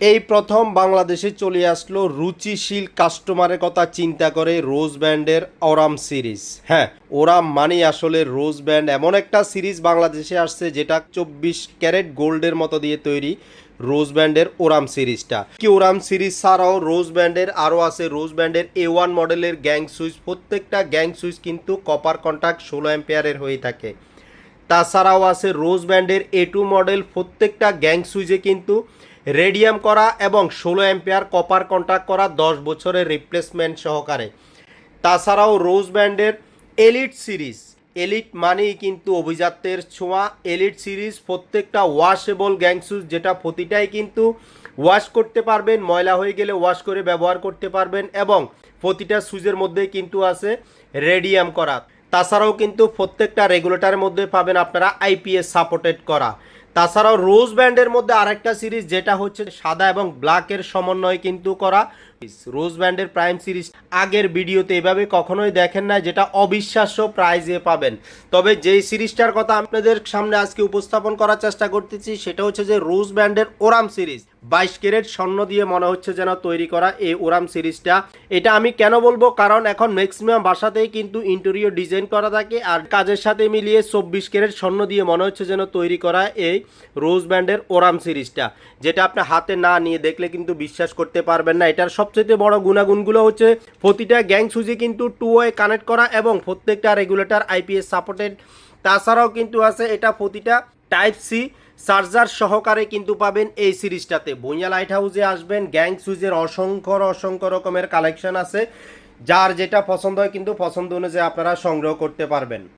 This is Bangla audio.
এই প্রথম বাংলাদেশে চলে আসলো রুচিশীল কাস্টমারের কথা চিন্তা করে রোজ ব্যান্ডের ওরাম সিরিজ। হ্যাঁ ওরাম মানে আসলে রোজ ব্যান্ড। এমন একটা সিরিজ বাংলাদেশে আসছে যেটা চব্বিশ ক্যারেট গোল্ডের মতো দিয়ে তৈরি রোজ ব্যান্ডের ওরাম সিরিজটা। কি ওরাম সিরিজ ছাড়াও রোজ ব্যান্ডের আরও আছে। রোজ ব্যান্ডের এ ওয়ান মডেলের গ্যাং সুইচ। প্রত্যেকটা গ্যাং সুইচ কিন্তু কপার কন্ট্যাক্ট ষোলো অ্যাম্পিয়ারের হয়ে থাকে। তাছাড়াও আছে রোজ ব্যান্ডের এ টু মডেল প্রত্যেকটা গ্যাং সুইচে কিন্তু রেডিয়াম করা এবং ষোলো অ্যাম্পিয়ার কপার কন্ট্যাক্ট করা দশ বছরের রিপ্লেসমেন্ট সহকারে। তাছাড়াও রোজ ব্যান্ডের এলিট সিরিজ এলিট মানেই কিন্তু অভিজাত্যের ছোঁয়া। এলিট সিরিজ প্রত্যেকটা ওয়াশেবল গ্যাং সুইচ যেটা প্রতিটাই কিন্তু ওয়াশ করতে পারবেন, ময়লা হয়ে গেলে ওয়াশ করে ব্যবহার করতে পারবেন এবং প্রতিটা সুইচের মধ্যে কিন্তু আছে রেডিয়াম করা। তাছাড়াও কিন্তু প্রত্যেকটা রেগুলেটরের মধ্যে পাবেন আপনারা আইপিএস সাপোর্টেড করা। তাছাড়াও রোজ ব্যান্ডের মধ্যে আরেকটা সিরিজ যেটা হচ্ছে সাদা এবং ব্ল্যাকের সমন্বয় কিন্তু করা। রোজ ব্যান্ডের প্রাইম সিরিজ আগের ভিডিওতে এভাবে কখনোই দেখেন না যেটা অবিশ্বাস্য প্রাইজে পাবেন। তবে যেই সিরিজটার কথা আপনাদের সামনে আজকে উপস্থাপন করার চেষ্টা করতেছি, সেটা হচ্ছে যে রোজ ব্যান্ডের ওরাম সিরিজ বাইশ ক্যারেট স্বর্ণ দিয়ে মনে হচ্ছে যেন তৈরি করা এই ওরাম সিরিজটা। এটা আমি কেন বলব? কারণ এখন ম্যাক্সিমাম বাসাতেই কিন্তু ইন্টেরিয়র ডিজাইন করা থাকে আর কাজের সাথে মিলিয়ে চব্বিশ ক্যারেট স্বর্ণ দিয়ে মনে হচ্ছে যেন তৈরি করা এই রোজ ব্যান্ডের ওরাম সিরিজটা। যেটা আপনি হাতে না নিয়ে দেখলে কিন্তু বিশ্বাস করতে পারবেন না। এটার সবচেয়ে বড় গুণাগুণগুলো হচ্ছে প্রতিটা গ্যাং সুইচে কিন্তু টু ওয়ে কানেক্ট করা এবং প্রত্যেকটা রেগুলেটর আইপিএস সাপোর্টেড তাছাড়াও কিন্তু আছে এটা প্রতিটা টাইপ সি চার্জার সহকারে কিন্তু পাবেন এই সিরিজটাতে। বইয়া লাইট হাউসে আসবেন, গ্যাং সুইজের অসংখ্য অসংখ্য রকমের কালেকশন আছে। যার যেটা পছন্দ হয় কিন্তু পছন্দ অনুযায়ী আপনারা সংগ্রহ করতে পারবেন।